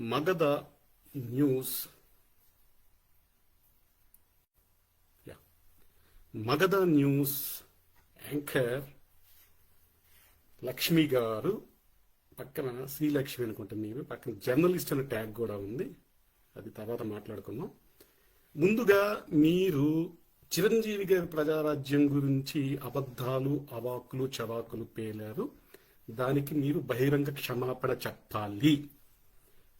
Magadha news. Yeah. Magadha news anchor Lakshmi garu పక్కన శ్రీలక్ష్మి అనుకుంటుంది మీరు పక్కన జర్నలిస్ట్ అనే ట్యాగ్ కూడా ఉంది. అది తర్వాత మాట్లాడుకుందాం. ముందుగా మీరు చిరంజీవి గారి ప్రజారాజ్యం గురించి అబద్ధాలు అవాకులు చవాకులు పేలారు. దానికి మీరు బహిరంగ క్షమాపణ చెప్పాలి.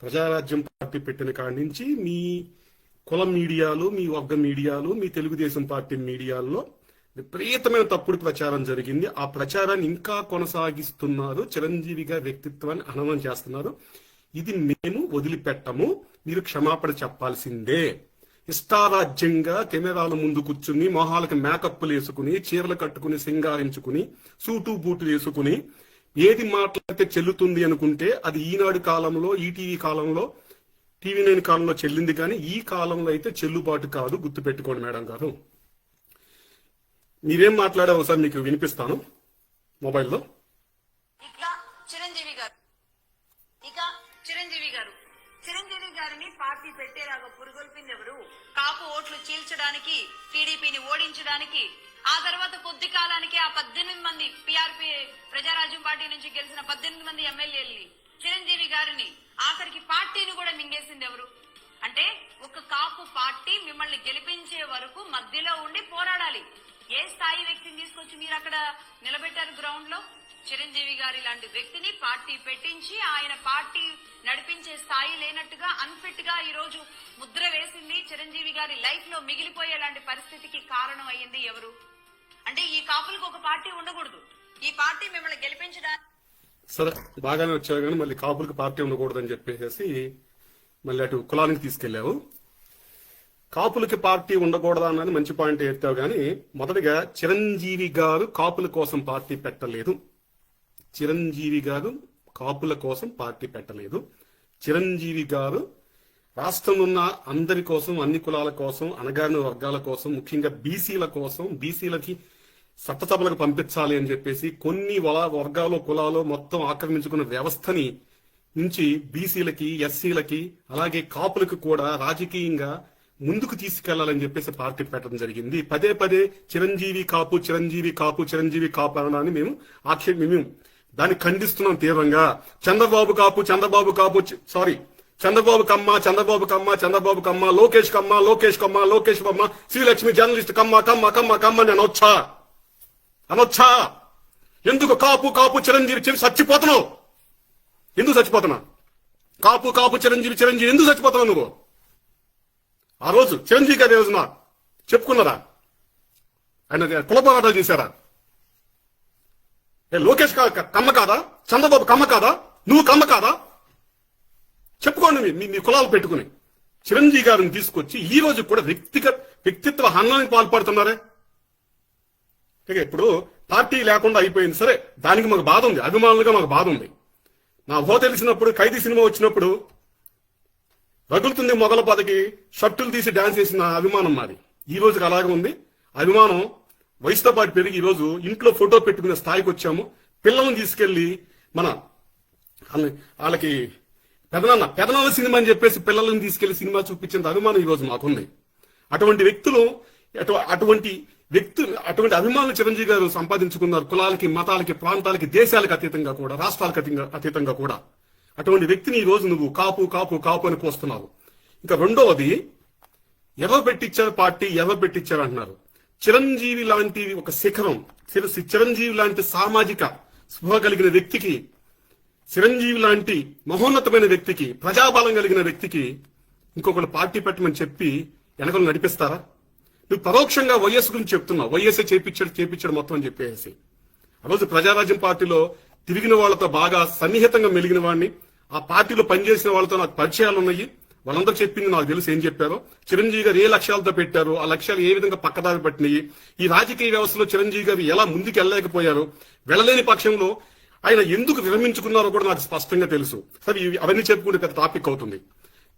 ప్రజారాజ్యం పార్టీ పెట్టిన కాడి నుంచి మీ కుల మీడియాలు మీ వర్గ మీడియాలు మీ తెలుగుదేశం పార్టీ మీడియాల్లో విపరీతమైన తప్పుడు ప్రచారం జరిగింది. ఆ ప్రచారాన్ని ఇంకా కొనసాగిస్తున్నారు చిరంజీవిగా వ్యక్తిత్వాన్ని అననం చేస్తున్నారు. ఇది మేము వదిలిపెట్టము మీరు క్షమాపణ చెప్పాల్సిందే. ఇష్టారాజ్యంగా కెమెరాల ముందు కూర్చుని మొహాలకు మేకప్లు వేసుకుని చీరలు కట్టుకుని సింగారించుకుని సూటు బూట్లు వేసుకుని ఏది మాట్లాడితే చెల్లుతుంది అనుకుంటే అది ఈనాడు కాలంలో ఈటీవీ కాలంలో టీవీ నైన్ కాలంలో చెల్లింది కానీ ఈ కాలంలో అయితే చెల్లుబాటు కాదు గుర్తుపెట్టుకోండి మేడం గారు. మీరేం మాట్లాడావు సార్ మీకు వినిపిస్తాను మొబైల్లో. చిరంజీవి గారు. ఇక చిరంజీవి గారు. చిరంజీవి గారిని పార్టీ పెట్టేలాగా పురుగొల్పింది ఎవరు కాపు ఓట్లు చీల్చడానికి టీడీపీని ఓడించడానికి ఆ తర్వాత కొద్ది కాలానికి ఆ పద్దెనిమిది మంది పిఆర్పి ప్రజారాజ్యం పార్టీ నుంచి గెలిచిన పద్దెనిమిది మంది ఎమ్మెల్యేలని చిరంజీవి గారిని ఆఖరికి పార్టీని కూడా మింగేసింది ఎవరు? అంటే ఒక కాపు పార్టీ మిమ్మల్ని గెలిపించే వరకు మధ్యలో ఉండి పోరాడాలి. ఏ స్థాయి వ్యక్తిని తీసుకొచ్చి మీరు అక్కడ నిలబెట్టారు గ్రౌండ్లో? చిరంజీవి గారి లాంటి వ్యక్తిని పార్టీ పెట్టించి ఆయన పార్టీ నడిపించే స్థాయి లేనట్టుగా అన్ఫిట్గా ఈ రోజు ముద్ర వేసింది చిరంజీవి గారి లైఫ్లో మిగిలిపోయేలాంటి పరిస్థితికి కారణం అయ్యింది ఎవరు? అంటే ఈ కాపులకు ఒక పార్టీ ఉండకూడదు. ఈ పార్టీ మిమ్మల్ని గెలిపించడానికి సరే బాగానే వచ్చారు కానీ మళ్ళీ కాపులకు పార్టీ ఉండకూడదని చెప్పేసి మళ్ళీ అటు కులానికి తీసుకెళ్ళావు కాపులకి పార్టీ ఉండకూడదా అన్నది మంచి పాయింట్ ఎత్తావు కానీ మొదటిగా చిరంజీవి గారు కాపుల కోసం పార్టీ పెట్టలేదు. చిరంజీవి గారు కాపుల కోసం పార్టీ పెట్టలేదు. చిరంజీవి గారు రాష్ట్రంలో ఉన్న అందరి కోసం అన్ని కులాల కోసం అణగారిన వర్గాల కోసం ముఖ్యంగా బీసీల కోసం బీసీలకి చట్టసభలకు పంపించాలి అని చెప్పేసి కొన్ని వర్గాలు కులాలు మొత్తం ఆక్రమించుకున్న వ్యవస్థని నుంచి బీసీలకి ఎస్సీలకి అలాగే కాపులకు కూడా రాజకీయంగా ముందుకు తీసుకెళ్ళాలని చెప్పేసి పార్టీ పెట్టడం జరిగింది. పదే పదే చిరంజీవి కాపు చిరంజీవి కాపు చిరంజీవి కాపు అనడాన్ని మేము ఆక్షేప మేము దాన్ని ఖండిస్తున్నాం తీవ్రంగా. చంద్రబాబు కాపు చంద్రబాబు కాపు సారీ చంద్రబాబు కమ్మ చంద్రబాబు కమ్మ చంద్రబాబు కమ్మ లోకేష్ కమ్మ లోకేష్ కమ్మ లోకేష్ కమ్మ శ్రీలక్ష్మి జర్నలిస్ట్ కమ్మ కమ్మ కమ్మ కమ్మ నేను అనొచ్చా? అనొచ్చా? ఎందుకు కాపు కాపు చిరంజీవి చిరు- చచ్చిపోతున్నావు? ఎందుకు చచ్చిపోతున్నా? కాపు కాపు చిరంజీవి చిరంజీవి ఎందుకు చచ్చిపోతున్నావు నువ్వు? ఆ రోజు చిరంజీవి గారి రోజున చెప్పుకున్నారా? ఆయన కులపోరాటాలు చేశారా? లోకేష్ కమ్మ కాదా? చంద్రబాబు కమ్మ కాదా? నువ్వు కమ్మ కాదా? చెప్పుకోండి మీ- మీ కులాలు పెట్టుకుని. చిరంజీవి గారిని తీసుకొచ్చి ఈ రోజు కూడా వ్యక్తిగత వ్యక్తిత్వ హన్నానికి పాల్పడుతున్నారే? ఇక ఇప్పుడు పార్టీ లేకుండా అయిపోయింది. సరే దానికి మాకు బాధ ఉంది. అభిమానులుగా మాకు బాధ ఉంది. నా హో తెలిసినప్పుడు ఖైదీ సినిమా వచ్చినప్పుడు రగులుతుంది మొగల పదకి షర్టులు తీసి డాన్స్ చేసిన అభిమానం మాది. ఈ రోజుకి అలాగే ఉంది. అభిమానం వయసుతో పాటు పెరిగి ఈ రోజు ఇంట్లో ఫోటో పెట్టుకునే స్థాయికి వచ్చాము. పిల్లల్ని తీసుకెళ్ళి మన వాళ్ళకి పెదనాన్న పెదనాన్న సినిమా అని చెప్పేసి పిల్లల్ని తీసుకెళ్ళి సినిమా చూపించేంత అభిమానం ఈ రోజు మాకుంది. అటువంటి వ్యక్తులు అటు- అటువంటి వ్యక్తులు అటువంటి అభిమానులు చిరంజీవి గారు సంపాదించుకున్నారు కులాలకి మతాలకి ప్రాంతాలకి దేశాలకు అతీతంగా కూడా రాష్ట్రాలకు అతీతంగా- అతీతంగా కూడా. అటువంటి వ్యక్తిని ఈ రోజు నువ్వు కాపు కాపు కాపు అని పోస్తున్నావు. ఇంకా రెండవది ఎవరు పెట్టించారు పార్టీ ఎవరు పెట్టించారు అంటున్నారు. చిరంజీవి లాంటి ఒక శిఖరం చిర- చిరంజీవి లాంటి సామాజిక స్పృహ కలిగిన వ్యక్తికి చిరంజీవి లాంటి మహోన్నతమైన వ్యక్తికి ప్రజాబలం కలిగిన వ్యక్తికి ఇంకొకరు పార్టీ పెట్టమని చెప్పి వెనకలు నడిపిస్తారా? నువ్వు పరోక్షంగా వైఎస్ గురించి చెప్తున్నావు. వైఎస్ఏ చేపించాడు చేపించాడు మొత్తం అని చెప్పేసి. ఆ రోజు ప్రజారాజ్యం పార్టీలో తిరిగిన వాళ్ళతో బాగా సన్నిహితంగా మెలిగిన వాడిని ఆ పార్టీలో పనిచేసిన వాళ్ళతో నాకు పరిచయాలు ఉన్నాయి వాళ్ళందరూ చెప్పింది నాకు తెలుసు ఏం చెప్పారో. చిరంజీవి గారు ఏ లక్ష్యాలతో పెట్టారు ఆ లక్ష్యాలు ఏ విధంగా పక్కదారి పట్టినాయి ఈ రాజకీయ వ్యవస్థలో చిరంజీవి గారు ఎలా ముందుకు వెళ్ళలేకపోయారు వెళ్ళలేని పక్షంలో ఆయన ఎందుకు విరమించుకున్నారో కూడా నాకు స్పష్టంగా తెలుసు. సరే అవన్నీ చెప్పుకుంటే పెద్ద టాపిక్ అవుతుంది.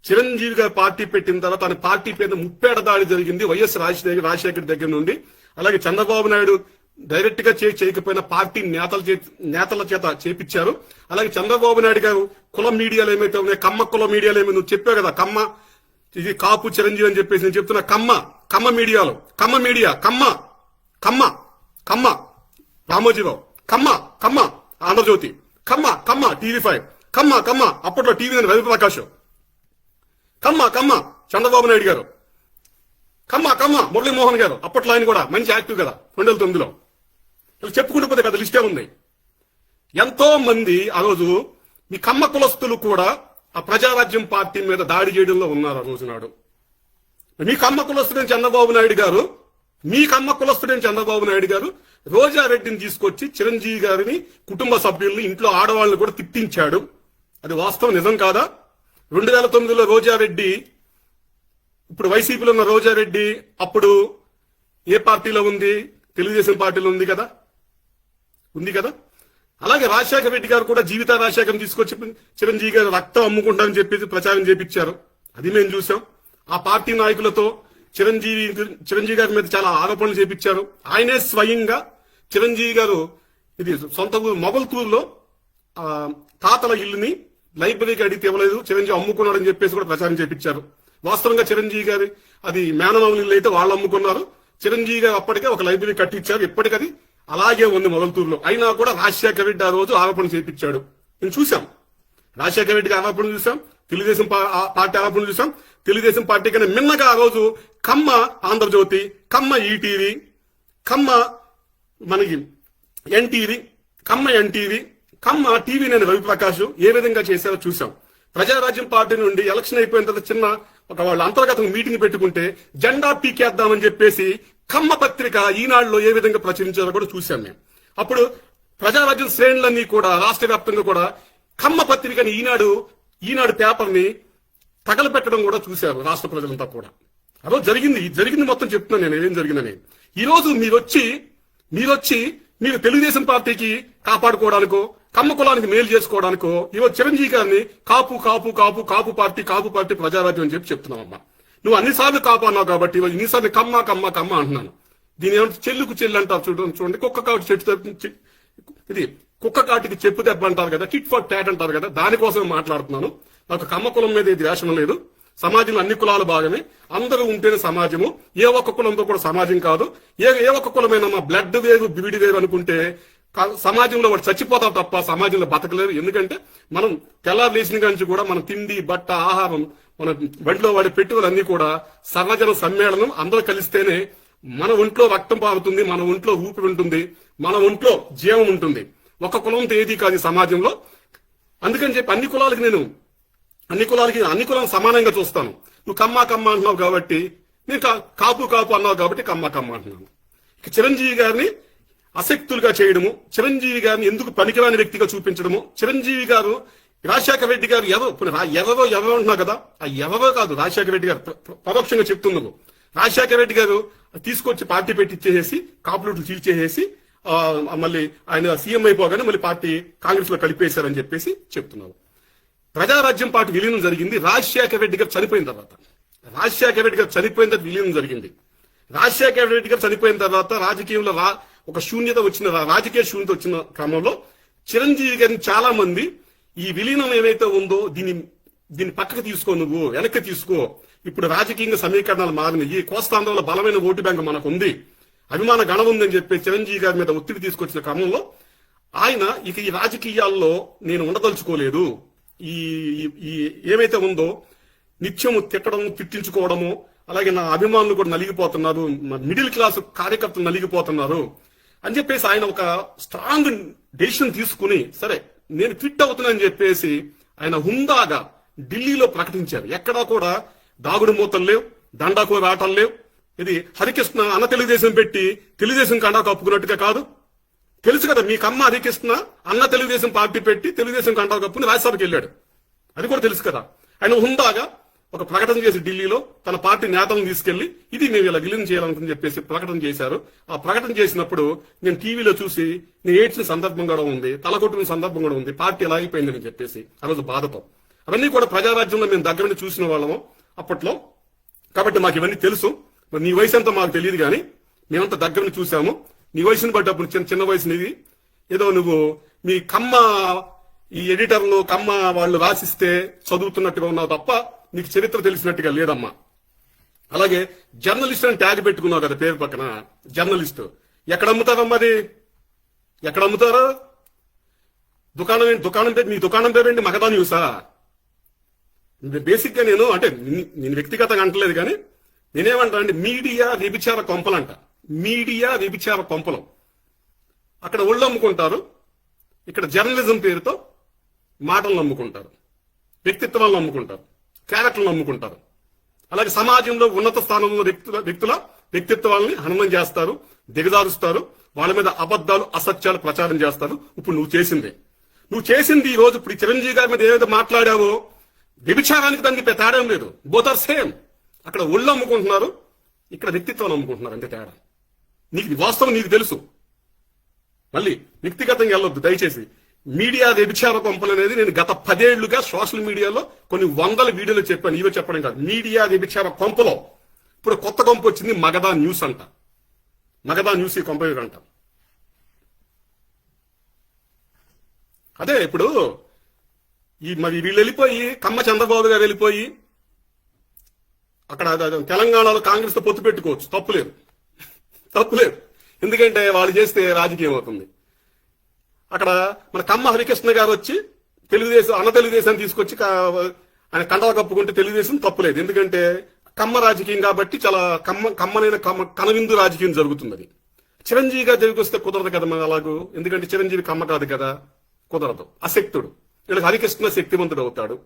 చిరంజీవి గారు పార్టీ పెట్టిన తర్వాత తన పార్టీ పేరు ముప్పేట దాడి జరిగింది వైఎస్ రాజశేఖర రాజశేఖర్ దగ్గర నుండి. అలాగే చంద్రబాబు నాయుడు డైరెక్ట్గా చేయకపోయిన చేయకపోయినా పార్టీ నేతల చే- నేతల చేత చేపించారు అలాగే చంద్రబాబు నాయుడు గారు కుల మీడియాలు ఏమైతే ఉన్నాయి కమ్మ కుల మీడియాలు ఏమైతే నువ్వు చెప్పావు కదా కమ్మ. ఇది కాపు చిరంజీవి అని చెప్పేసి నేను చెప్తున్నా కమ్మ. కమ్మ మీడియాలో. కమ్మ మీడియా. కమ్మ. కమ్మ. కమ్మ. రామోజీరావు. కమ్మ. కమ్మ. ఆంధ్రజ్యోతి. కమ్మ. కమ్మ. TV five. కమ్మ. కమ్మ. అప్పట్లో టీవీ నేను రవిప్రకాష్. కమ్మ. కమ్మ. చంద్రబాబు నాయుడు గారు. కమ్మ. కమ్మ. మురళీమోహన్ గారు. అప్పట్లో ఆయన కూడా మంచి యాక్టివ్ కదా రెండు వేల తొమ్మిదిలో. చెప్పుకుంటూ పోతే కదా లిస్టే ఉంది. ఎంతో మంది ఆ రోజు మీ కమ్మ కులస్తులు కూడా ఆ ప్రజారాజ్యం పార్టీ మీద దాడి చేయడంలో ఉన్నారు ఆ రోజు నాడు. మీ కమ్మ కులస్తుడైన చంద్రబాబు నాయుడు గారు మీ కమ్మ కులస్తుడైన చంద్రబాబు నాయుడు గారు రోజారెడ్డిని తీసుకొచ్చి చిరంజీవి గారిని కుటుంబ సభ్యుల్ని ఇంట్లో ఆడవాళ్ళని కూడా తిట్టించాడు. అది వాస్తవం నిజం కాదా? రెండు వేల తొమ్మిదిలో రోజారెడ్డి ఇప్పుడు వైసీపీలో ఉన్న రోజారెడ్డి అప్పుడు ఏ పార్టీలో ఉంది? తెలుగుదేశం పార్టీలో ఉంది కదా. ఉంది కదా? అలాగే రాజశేఖర రెడ్డి గారు కూడా జీవిత రాజశేఖరం తీసుకొచ్చి చిరంజీవి గారు రక్తం అమ్ముకుంటారని చెప్పేసి ప్రచారం చేపించారు. అది మేము చూసాం. ఆ పార్టీ నాయకులతో చిరంజీవి చిరంజీవి గారి మీద చాలా ఆరోపణలు చేపించారు. ఆయనే స్వయంగా చిరంజీవి గారు ఇది సొంత ఊరు మొగల్తూరులో తాతల ఇల్లుని లైబ్రరీకి అడిగితే ఇవ్వలేదు చిరంజీవి అమ్ముకున్నాడని చెప్పేసి కూడా ప్రచారం చేపించారు. వాస్తవంగా చిరంజీవి గారి అది మేనమామల ఇల్లు అయితే వాళ్ళు అమ్ముకున్నారు. చిరంజీవి గారు అప్పటికే ఒక లైబ్రరీ కట్టించారు. ఇప్పటికది అలాగే ఉంది మొగల్తూరులో. అయినా కూడా రాజశేఖర రెడ్డి ఆ రోజు ఆరోపణ చేపించాడు. నేను చూశాం. రాజశేఖర రెడ్డికి ఆరోపణ చూసాం తెలుగుదేశం ఆ పార్టీ ఆరోపణ చూసాం తెలుగుదేశం పార్టీ కన్నా మిన్నగా ఆ రోజు కమ్మ ఆంధ్రజ్యోతి కమ్మ ఈటీవీ కమ్మ మనకి NTV Kamma NTV Kamma TV నేను రవిప్రకాష్ ఏ విధంగా చేశారో చూసాం ప్రజారాజ్యం పార్టీ నుండి ఎలక్షన్ అయిపోయిన తర్వాత చిన్న ఒక వాళ్ళ అంతర్గత మీటింగ్ పెట్టుకుంటే జెండా పీకేద్దామని చెప్పేసి కమ్మ పత్రిక ఈనాడులో ఏ విధంగా ప్రచురించారో కూడా చూశాం మేము. అప్పుడు ప్రజారాజ్యం శ్రేణులన్నీ కూడా రాష్ట్ర వ్యాప్తంగా కూడా కమ్మ పత్రికని ఈనాడు ఈనాడు పేపర్ని తగలపెట్టడం కూడా చూశారు రాష్ట్ర ప్రజలంతా కూడా. అదో జరిగింది. జరిగింది మొత్తం చెప్తున్నాను నేను. ఏం జరిగిందని. ఈరోజు మీరొచ్చి మీరొచ్చి మీరు తెలుగుదేశం పార్టీకి కాపాడుకోవడానికో కమ్మ కులానికి మేలు చేసుకోవడానికో ఇవో చిరంజీవి గారిని కాపు కాపు కాపు కాపు పార్టీ కాపు పార్టీ ప్రజారాజ్యం అని చెప్పి చెప్తున్నావమ్మా. నువ్వు అన్నిసార్లు కాపు అన్నావు కాబట్టి ఇవాళ ఇన్నిసార్లు కమ్మ కమ్మ కమ్మ అంటున్నాను. దీని ఏమంటే చెల్లుకు చెల్లు అంటారు చూడండి చూడండి. కుక్క కాటు చెట్టు ఇది కుక్క కాటికి చెప్పు దెబ్బ అంటారు కదా టిట్ ఫర్ ట్యాట్ అంటారు కదా దానికోసం మాట్లాడుతున్నాను. నాకు కమ్మ కులం మీద ఇది ద్వేషం లేదు. సమాజంలో అన్ని కులాలు భాగమే. అందరూ ఉంటేనే సమాజము. ఏ ఒక్క కులంతో కూడా సమాజం కాదు. ఏ ఏ ఒక్క కులమైన మా బ్లడ్ వేరు బివిడి వేరు అనుకుంటే సమాజంలో వాడు చచ్చిపోతాం తప్ప సమాజంలో బతకలేరు. ఎందుకంటే మనం తెల్లారు లేచిన నుంచి కూడా మన తిండి బట్ట ఆహారం మన బండిలో వాడే పెట్టుబడులన్నీ కూడా సర్వజన సమ్మేళనం. అందరూ కలిస్తేనే మన ఒంట్లో రక్తం పారుతుంది మన ఒంట్లో ఊపి ఉంటుంది మన ఒంట్లో జీవం ఉంటుంది. ఒక కులం తేదీ కాదు సమాజంలో. అందుకని చెప్పి అన్ని కులాలకి నేను అన్ని కులాలకి అన్ని కులాలు సమానంగా చూస్తాను. నువ్వు కమ్మ కమ్మ అంటున్నావు కాబట్టి నేను కాపు కాపు అన్నావు కాబట్టి కమ్మ కమ్మ అంటున్నాను. చిరంజీవి గారిని అసక్తులుగా చేయడము చిరంజీవి గారిని ఎందుకు పనికిరాని వ్యక్తిగా చూపించడము చిరంజీవి గారు రాజశేఖర రెడ్డి గారు ఎవరు ఇప్పుడు ఎవరో ఎవరో అంటున్నావు కదా? ఆ ఎవరో కాదు రాజశేఖర రెడ్డి గారు పరోక్షంగా చెప్తున్నావు రాజశేఖర రెడ్డి గారు తీసుకొచ్చి పార్టీ పెట్టి కాపులూట్లు చీల్చేసేసి మళ్ళీ ఆయన సీఎం అయిపోగానే మళ్ళీ పార్టీ కాంగ్రెస్లో కలిపేశారని చెప్పేసి చెప్తున్నావు ప్రజారాజ్యం పార్టీ విలీనం జరిగింది. రాజశేఖర రెడ్డి గారు చనిపోయిన తర్వాత. రాజశేఖర రెడ్డి గారు చనిపోయిన తర్వాత విలీనం జరిగింది. రాజశేఖర రెడ్డి గారు చనిపోయిన తర్వాత రాజకీయంలో రా- ఒక శూన్యత వచ్చిన రా- రాజకీయ శూన్యత వచ్చిన క్రమంలో చిరంజీవి గారిని చాలా మంది ఈ విలీనం ఏమైతే ఉందో దీన్ని దీన్ని పక్కకు తీసుకో నువ్వు వెనక్కి తీసుకో. ఇప్పుడు రాజకీయంగా సమీకరణాలు మారినాయి. ఈ కోస్తాంధ్రలో బలమైన ఓటు బ్యాంక్ మనకు ఉంది అభిమాన గణం ఉందని చెప్పి చిరంజీవి గారి మీద ఒత్తిడి తీసుకొచ్చిన క్రమంలో ఆయన ఇక ఈ రాజకీయాల్లో నేను ఉండదలుచుకోలేదు. ఈ ఈ- ఏమైతే ఉందో నిత్యము తిట్టడం తిట్టించుకోవడము అలాగే నా అభిమానులు కూడా నలిగిపోతున్నారు. మిడిల్ క్లాస్ కార్యకర్తలు నలిగిపోతున్నారు. అని చెప్పేసి ఆయన ఒక స్ట్రాంగ్ డెసిషన్ తీసుకుని సరే నేను ఫిట్ అవుతున్నానని చెప్పేసి ఆయన హుందాగా ఢిల్లీలో ప్రకటించారు. ఎక్కడా కూడా దాగుడు మూతలు లేవు దండాకు ఆటలు లేవు. ఇది హరికృష్ణ అన్న తెలుగుదేశం పెట్టి తెలుగుదేశం కండా కప్పుకున్నట్టుగా కాదు. తెలుసు కదా మీ కమ్మ హరికృష్ణ అన్న తెలుగుదేశం పార్టీ పెట్టి తెలుగుదేశం కండా కప్పుని రాజ్యసభకి వెళ్ళాడు. అది కూడా తెలుసు కదా. ఆయన హుందాగా ఒక ప్రకటన చేసి ఢిల్లీలో తన పార్టీ నేతలను తీసుకెళ్ళి ఇది మేము ఇలా విలీనం చేయాలనుకుని చెప్పేసి ప్రకటన చేశారు. ఆ ప్రకటన చేసినప్పుడు నేను టీవీలో చూసి నేను ఏడ్చిన సందర్భం కూడా ఉంది తలకొట్టిన సందర్భం కూడా ఉంది పార్టీ ఎలా అయిపోయిందని చెప్పేసి ఆ రోజు బాధతో. అవన్నీ కూడా ప్రజారాజ్యంలో మేము దగ్గర నుండి చూసిన వాళ్ళము అప్పట్లో. కాబట్టి మాకు ఇవన్నీ తెలుసు. మరి నీ వయసు అంతా మాకు తెలియదు కానీ మేమంతా దగ్గర చూసాము నీ వయసుని బట్టి అప్పుడు చిన్న చిన్న వయసు నీది. ఏదో నువ్వు మీ కమ్మ ఈ ఎడిటర్లు కమ్మ వాళ్ళు రాసిస్తే చదువుతున్నట్టుగా ఉన్నావు తప్ప నీకు చరిత్ర తెలిసినట్టుగా లేదమ్మా. అలాగే జర్నలిస్ట్ అని ట్యాగ్ పెట్టుకున్నావు కదా పేరు పక్కన జర్నలిస్ట్. ఎక్కడ అమ్ముతారమ్మా అది ఎక్కడ అమ్ముతారు? దుకాణం ఏంటి? దుకాణం పేరు నీ దుకాణం పేరేంటి మగధా న్యూసా? బేసిక్గా నేను అంటే నేను వ్యక్తిగతంగా అంటలేదు కానీ నేనేమంటాను అంటే మీడియా వ్యభిచార కొంపలంట. మీడియా వ్యభిచార కొంపలు. అక్కడ ఒళ్ళు అమ్ముకుంటారు. ఇక్కడ జర్నలిజం పేరుతో మాటలను అమ్ముకుంటారు. వ్యక్తిత్వాలను అమ్ముకుంటారు. క్యారెక్టర్లు అమ్ముకుంటారు అలాగే సమాజంలో ఉన్నత స్థానంలో వ్యక్తుల వ్యక్తుల వ్యక్తిత్వాలని హననం చేస్తారు దిగజారుస్తారు వాళ్ళ మీద అబద్ధాలు అసత్యాలు ప్రచారం చేస్తారు. ఇప్పుడు నువ్వు చేసింది. నువ్వు చేసింది ఈ రోజు ఇప్పుడు ఈ చిరంజీవి గారి మీద ఏదైతే మాట్లాడావో వ్యభిచారానికి దానికి తేడా ఏం లేదు. బోత్ ఆర్ సేమ్ అక్కడ ఒళ్ళు అమ్ముకుంటున్నారు ఇక్కడ వ్యక్తిత్వాన్ని అమ్ముకుంటున్నారు అంతే తేడా. నీకు ఇది వాస్తవం నీకు తెలుసు. మళ్ళీ వ్యక్తిగతంగా వెళ్ళొద్దు దయచేసి. మీడియా వ్యభిచార కొంపలు అనేది నేను గత పదేళ్ళుగా సోషల్ మీడియాలో కొన్ని వందల వీడియోలు చెప్పాను. ఇవే చెప్పడం కాదు. మీడియా వ్యభిచార కొంపలో ఇప్పుడు కొత్త కొంప వచ్చింది మగధా న్యూస్ అంట. మగధా న్యూస్ ఈ కొంప అంట. అదే ఇప్పుడు ఈ మరి వీళ్ళు వెళ్ళిపోయి కమ్మ చంద్రబాబు గారు వెళ్ళిపోయి అక్కడ అది- తెలంగాణలో కాంగ్రెస్తో పొత్తు పెట్టుకోవచ్చు. తప్పులేదు తప్పులేదు ఎందుకంటే వాళ్ళు చేస్తే రాజకీయం అవుతుంది. అక్కడ మన కమ్మ హరికృష్ణ గారు వచ్చి తెలుగుదేశం అన్న తెలుగుదేశం తీసుకొచ్చి ఆయన కండవ కప్పుకుంటే తెలుగుదేశం తప్పులేదు. ఎందుకంటే కమ్మ రాజకీయం కాబట్టి చాలా కమ్మ కమ్మనైన కమ్మ కనవిందు రాజకీయం జరుగుతుంది అది చిరంజీవి గారు దగ్గరికి వస్తే కుదరదు కదా మన అలాగూ? ఎందుకంటే చిరంజీవి కమ్మ కాదు కదా? కుదరదు. అశక్తుడు. వీళ్ళకి హరికృష్ణ శక్తివంతుడు అవుతాడు.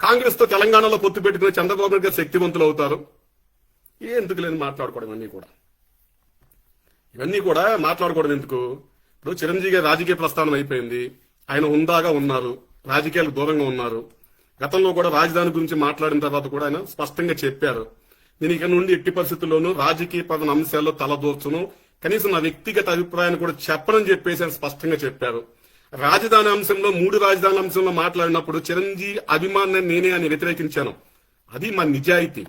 కాంగ్రెస్తో తెలంగాణలో పొత్తు పెట్టుకునే చంద్రబాబు నాయుడు గారు శక్తివంతులు అవుతారు. ఏ ఎందుకు లేని మాట్లాడుకోవడం ఇవన్నీ కూడా? ఇవన్నీ కూడా మాట్లాడుకోవడం ఎందుకు? ఇప్పుడు చిరంజీవి గారి రాజకీయ ప్రస్థానం అయిపోయింది. ఆయన ఉందాగా ఉన్నారు. రాజకీయాలకు దూరంగా ఉన్నారు. గతంలో కూడా రాజధాని గురించి మాట్లాడిన తర్వాత కూడా ఆయన స్పష్టంగా చెప్పారు. నేను ఇక నుండి ఎట్టి పరిస్థితుల్లోనూ రాజకీయ పదన అంశాల్లో తలదూర్చును కనీసం నా వ్యక్తిగత అభిప్రాయాన్ని కూడా చెప్పనని చెప్పేసి ఆయన స్పష్టంగా చెప్పారు. రాజధాని అంశంలో మూడు రాజధాని అంశంలో మాట్లాడినప్పుడు చిరంజీవి అభిమానాన్ని నేనే అని వ్యతిరేకించాను. అది మా నిజాయితీ.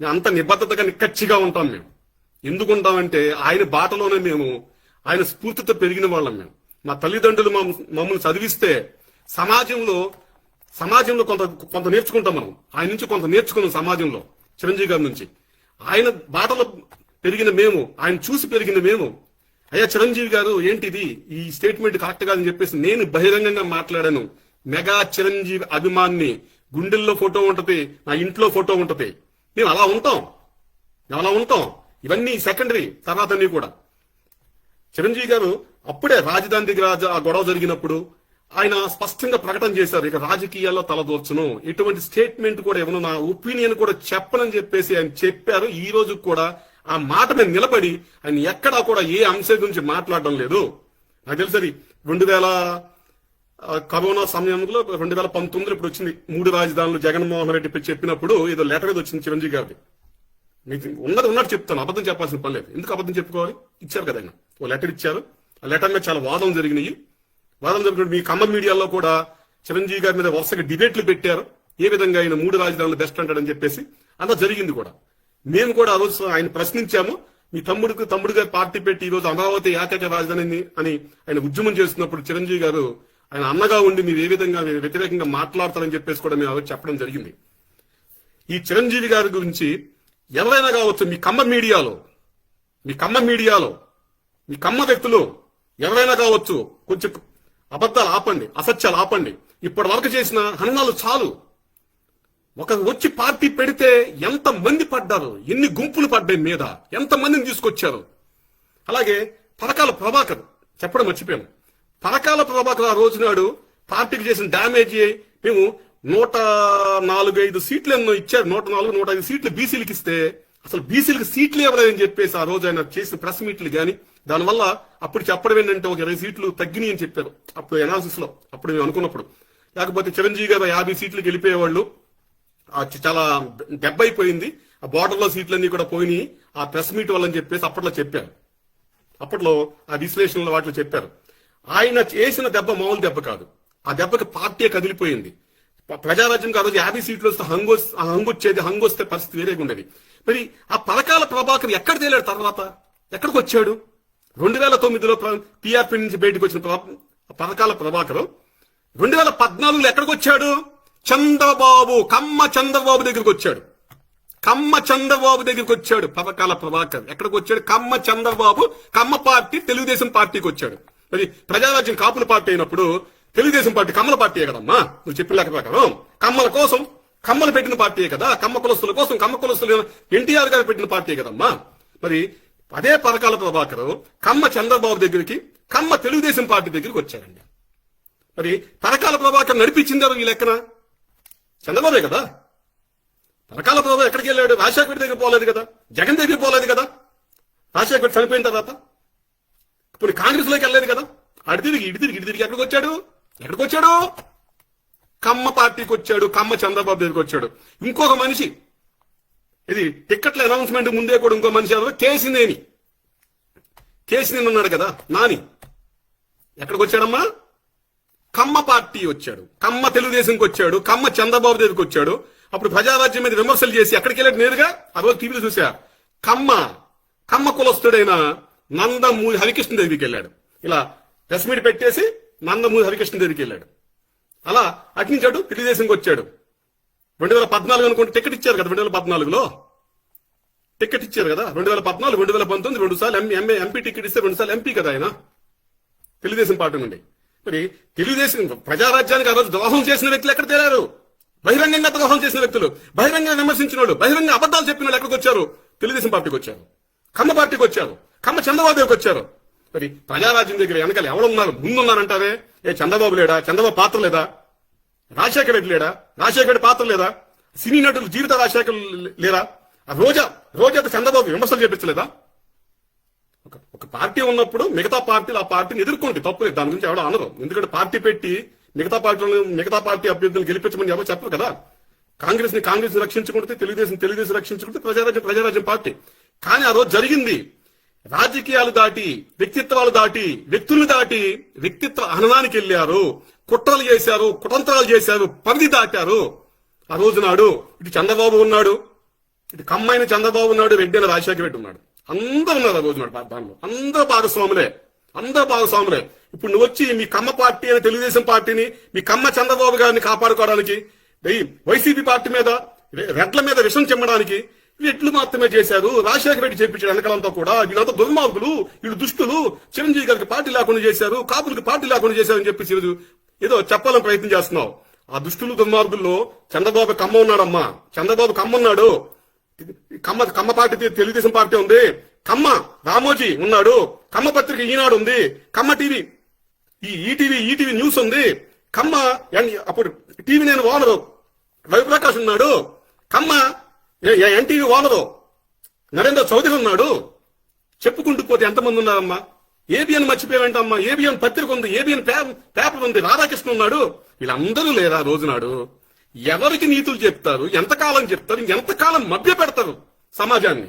మేము అంత నిబద్ధతగా నిక్కచ్చిగా ఉంటాం మేము. ఎందుకుంటామంటే ఆయన బాటలోనే మేము ఆయన స్ఫూర్తితో పెరిగిన వాళ్ళం మేము. మా తల్లిదండ్రులు మమ్మల్ని చదివిస్తే సమాజంలో సమాజంలో కొంత కొంత నేర్చుకుంటాం మనం. ఆయన నుంచి కొంత నేర్చుకున్నాం సమాజంలో చిరంజీవి గారి నుంచి. ఆయన బాటలో పెరిగిన మేము ఆయన చూసి పెరిగిన మేము. అయ్యా చిరంజీవి గారు ఏంటిది? ఈ స్టేట్మెంట్ కరెక్ట్ కాదని చెప్పేసి నేను బహిరంగంగా మాట్లాడాను. మెగా చిరంజీవి అభిమాన్ని. గుండెల్లో ఫోటో ఉంటది నా ఇంట్లో ఫోటో ఉంటది. మేము అలా ఉంటాం. మేము అలా ఉంటాం. ఇవన్నీ సెకండరీ తర్వాత అన్నీ కూడా. చిరంజీవి గారు అప్పుడే రాజధాని దగ్గర ఆ గొడవ జరిగినప్పుడు ఆయన స్పష్టంగా ప్రకటన చేశారు ఇక రాజకీయాల్లో తలదోర్చును ఎటువంటి స్టేట్మెంట్ కూడా ఇవ్వను నా ఒపీనియన్ కూడా చెప్పనని చెప్పేసి ఆయన చెప్పారు. ఈ రోజు కూడా ఆ మాట మీద నిలబడి ఆయన ఎక్కడా కూడా ఏ అంశం గురించి మాట్లాడడం లేదు. నాకు తెలుసు అది రెండు వేల కరోనా సమయంలో రెండు వేల పంతొమ్మిదిలో ఇప్పుడు వచ్చింది మూడు రాజధానులు. జగన్మోహన్ రెడ్డి చెప్పినప్పుడు ఏదో లెటర్ ఏదో వచ్చింది చిరంజీవి గారిది. మీకు ఉన్నది ఉన్నట్టు చెప్తాను. అబద్ధం చెప్పాల్సిన పని లేదు. ఎందుకు అబద్ధం చెప్పుకోవాలి? ఇచ్చారు కదా ఆయన. ఓ లెటర్ ఇచ్చారు. ఆ లెటర్ మీద చాలా వాదం జరిగినాయి. వాదం జరిగినప్పుడు మీ కమ్మ మీడియాలో కూడా చిరంజీవి గారి మీద వరుసగా డిబేట్లు పెట్టారు. ఏ విధంగా ఆయన మూడు రాజధానులు బెస్ట్ అంటాడని చెప్పేసి అంతా జరిగింది కూడా. మేము కూడా ఆ రోజు ఆయన ప్రశ్నించాము. మీ తమ్ముడికి తమ్ముడు గారు పార్టీ పెట్టి ఈ రోజు అమరావతి ఏకైక రాజధాని అని ఆయన ఉద్యమం చేస్తున్నప్పుడు చిరంజీవి గారు ఆయన అన్నగా ఉండి మీరు ఏ విధంగా వ్యతిరేకంగా మాట్లాడతారని చెప్పేసి కూడా మేము ఆ చెప్పడం జరిగింది. ఈ చిరంజీవి గారి గురించి ఎవరైనా కావచ్చు మీ కమ్మ మీడియాలో మీ కమ్మ మీడియాలో మీ కమ్మ వ్యక్తులు ఎవరైనా కావచ్చు కొంచెం అబద్ధాలు ఆపండి అసత్యాలు ఆపండి. ఇప్పటి వరకు చేసిన హననాలు చాలు. ఒక వచ్చి పార్టీ పెడితే ఎంత మంది పడ్డారు? ఎన్ని గుంపులు పడ్డాయి మీద? ఎంత మందిని తీసుకొచ్చారు? అలాగే పరకాల ప్రభాకర్ చెప్పడం మర్చిపోయాను. పరకాల ప్రభాకర్ ఆ రోజు నాడు పార్టీకి చేసిన డ్యామేజ్ మేము నూట నాలుగు ఐదు సీట్లు ఎన్నో ఇచ్చారు. నూట నాలుగు నూట ఐదు సీట్లు బీసీలకు ఇస్తే అసలు బీసీలకు సీట్లు ఇవ్వలేదని చెప్పేసి ఆ రోజు ఆయన చేసిన ప్రెస్ మీట్లు కానీ దానివల్ల అప్పుడు చెప్పడం ఏంటంటే ఒక ఇరవై సీట్లు తగ్గినాయి అని చెప్పారు. అప్పుడు అనాలిసిస్లో అప్పుడు మేము అనుకున్నప్పుడు. లేకపోతే చిరంజీవి గారు యాభై సీట్లు గెలిపేవాళ్ళు చాలా దెబ్బ అయిపోయింది ఆ బార్డర్లో సీట్లన్నీ కూడా పోయినాయి. ఆ ప్రెస్ మీట్ వల్ల అని చెప్పేసి అప్పట్లో చెప్పారు. అప్పట్లో ఆ విశ్లేషణలో వాటిలో చెప్పారు. ఆయన చేసిన దెబ్బ మామూలు దెబ్బ కాదు. ఆ దెబ్బకి పార్టీ కదిలిపోయింది. ప్రజారాజ్యం ఆ రోజు యాభై సీట్లు వస్తే హంగు హంగు వచ్చేది హంగు హంగొస్తే పరిస్థితి వేరేగా ఉండేది మరి ఆ పథకాల ప్రభాకర్ ఎక్కడ తేలాడు తర్వాత? ఎక్కడికి వచ్చాడు? రెండు వేల తొమ్మిదిలో పిఆర్పి నుంచి బయటకు వచ్చిన పథకాల ప్రభాకర్ రెండు వేల పద్నాలుగులో ఎక్కడికి వచ్చాడు? చంద్రబాబు కమ్మ చంద్రబాబు దగ్గరికి వచ్చాడు. కమ్మ చంద్రబాబు దగ్గరికి వచ్చాడు పథకాల ప్రభాకర్. ఎక్కడికి వచ్చాడు? కమ్మ చంద్రబాబు కమ్మ పార్టీ తెలుగుదేశం పార్టీకి వచ్చాడు. మరి ప్రజారాజ్యం కాపుల పార్టీ అయినప్పుడు తెలుగుదేశం పార్టీ కమ్మల పార్టీ కదమ్మా? నువ్వు చెప్పిన లెక్క ప్రకారం. కమ్మల కోసం కమ్మలు పెట్టిన పార్టీ కదా కమ్మ కులస్తుల కోసం కమ్మ కులస్తులు ఎన్టీఆర్ గారు పెట్టిన పార్టీ కదమ్మా. మరి అదే పథకాల ప్రభాకర్ కమ్మ చంద్రబాబు దగ్గరికి కమ్మ తెలుగుదేశం పార్టీ దగ్గరికి వచ్చారండి. మరి పథకాల ప్రభాకర్ నడిపించిందారు ఈ లెక్కన? చంద్రబాబే కదా. పథకాల ప్రభావం ఎక్కడికి వెళ్ళాడు? రాజశేఖర్ దగ్గర పోలేదు కదా. జగన్ దగ్గర పోలేదు కదా. రాజశేఖర్ చనిపోయిన తర్వాత. ఇప్పుడు కాంగ్రెస్లోకి వెళ్ళలేదు కదా. అడి తిరిగి ఇటు తిరిగి ఇడి తిరిగి ఎక్కడికి వచ్చాడు? ఎక్కడికి వచ్చాడు? కమ్మ పార్టీకి వచ్చాడు కమ్మ చంద్రబాబు దగ్గరికి వచ్చాడు. ఇంకొక మనిషి ఇది టిక్కెట్ల అనౌన్స్మెంట్ ముందే కూడా ఇంకో మనిషి ఎవరు? కేసినేని కేసినేని ఉన్నాడు కదా నాని. ఎక్కడికి వచ్చాడమ్మా? కమ్మ పార్టీ వచ్చాడు. కమ్మ తెలుగుదేశంకి వచ్చాడు కమ్మ చంద్రబాబు దగ్గరికి వచ్చాడు. అప్పుడు ప్రజారాజ్యం మీద విమర్శలు చేసి ఎక్కడికి వెళ్ళాడు నేరుగా? ఆ రోజు టీవీలో చూసా. కమ్మ కమ్మ కులస్తుడైన నందమూరి హరికృష్ణ దగ్గరికి వెళ్ళాడు. ఇలా ప్రెస్ మీట్ పెట్టేసి నందమూరి హరికృష్ణ దగ్గరికి వెళ్ళాడు. అలా అటు నుంచి అటు తెలుగుదేశంకి వచ్చాడు. రెండు వేల పద్నాలుగు అనుకుంటే టికెట్ ఇచ్చారు కదా రెండు వేల పద్నాలుగులో? టికెట్ ఇచ్చారు కదా రెండు వేల పద్నాలుగు రెండు వేల పంతొమ్మిది రెండు సార్లు ఎంపీ ఎంపీ టికెట్ ఇస్తే రెండు సార్లు ఎంపీ కదా ఆయన? తెలుగుదేశం పార్టీ నుండి. మరి తెలుగుదేశం ప్రజారాజ్యానికి ఆ రోజు ద్రోహం చేసిన వ్యక్తులు ఎక్కడ తేలారు? బహిరంగంగా ద్రోహం చేసిన వ్యక్తులు. బహిరంగంగా విమర్శించిన వాళ్ళు బహిరంగ అబద్ధాలు చెప్పిన వాళ్ళు ఎక్కడికి వచ్చారు? తెలుగుదేశం పార్టీకి వచ్చారు. కమ్మ పార్టీకి వచ్చారు. కమ్మ చంద్రబాబు దగ్గరికి వచ్చారు. మరి ప్రజారాజ్యం దగ్గర వెనకాల ఎవరున్నారు? ముందున్నారంటారే? ఏ చంద్రబాబు లేడా? చంద్రబాబు పాత్ర లేదా? రాజశేఖర రెడ్డి లేడా? రాజశేఖర రెడ్డి పాత్ర లేదా? సినీ నటులు జీవిత రాజశేఖర్ లేరా? రోజా రోజా చంద్రబాబు విమర్శలు చేపించలేదా? ఒక పార్టీ ఉన్నప్పుడు మిగతా పార్టీలు ఆ పార్టీని ఎదుర్కోండి తప్పు లేదు. దాని గురించి ఎవడో అనరు. ఎందుకంటే పార్టీ పెట్టి మిగతా పార్టీలను మిగతా పార్టీ అభ్యర్థులను గెలిపించమని ఎవరు చెప్పరు కదా. కాంగ్రెస్ని కాంగ్రెస్ రక్షించుకుంటే తెలుగుదేశం తెలుగుదేశం రక్షించుకుంటే ప్రజారాజ్యం ప్రజారాజ్యం పార్టీ. కానీ ఆ రోజు జరిగింది. రాజకీయాలు దాటి వ్యక్తిత్వాలు దాటి వ్యక్తులు దాటి వ్యక్తిత్వ హననానికి వెళ్ళారు కుట్రలు చేశారు కుతంత్రాలు చేశారు పరిధి దాటారు. ఆ రోజు నాడు ఇటు చంద్రబాబు ఉన్నాడు ఇటు కమ్మైన చంద్రబాబు ఉన్నాడు రెడ్డి రాజశేఖర రెడ్డి ఉన్నాడు. అందరూ ఉన్నారు ఆ రోజు నాడు దానిలో అందరూ భాగస్వాములే. అందరూ భాగస్వాములే. ఇప్పుడు నువ్వు వచ్చి మీ కమ్మ పార్టీ అని తెలుగుదేశం పార్టీని మీ కమ్మ చంద్రబాబు గారిని కాపాడుకోవడానికి వైసీపీ పార్టీ మీద రెడ్ల మీద విషం చెమ్మడానికి ఎట్లు మాత్రమే చేశారు. రాజశేఖర రెడ్డి చెప్పించాడు వెనకాలంతా కూడా వీళ్ళంతా దుర్మార్గులు వీళ్ళు దుష్టులు. చిరంజీవి గారికి పార్టీ లేకుండా చేశారు. కాపులకి పార్టీ లేకుండా చేశారు అని చెప్పేసి ఏదో చెప్పాలని ప్రయత్నం చేస్తున్నావు. ఆ దుష్టులు దుర్మార్గుల్లో చంద్రబాబు కమ్మ ఉన్నాడమ్మా. చంద్రబాబు కమ్మ ఉన్నాడు. కమ్మ కమ్మ పార్టీ తెలుగుదేశం పార్టీ ఉంది. కమ్మ రామోజీ ఉన్నాడు. కమ్మ పత్రిక ఈనాడు ఉంది. కమ్మ టీవీ ఈ ఈటీవీ ఈటీవీ న్యూస్ ఉంది. కమ్మ ఎన్- అప్పుడు టీవీ నేను ఓనరు. రవిప్రకాష్ ఉన్నాడు. కమ్మ ఎన్టీవీ ఓనరు నరేంద్ర చౌదరి ఉన్నాడు. చెప్పుకుంటూ పోతే ఎంతమంది ఉన్నారమ్మా? ఏబిఎన్ మర్చిపోయావంటమ్మా? ఏబిఎన్ పత్రిక ఉంది ఏబిఎన్ పేపర్ ఉంది రాధాకృష్ణ ఉన్నాడు. వీళ్ళందరూ లేరా రోజునాడు? ఎవరికి నీతులు చెప్తారు? ఎంతకాలం చెప్తారు? ఎంతకాలం మభ్య పెడతారు సమాజాన్ని?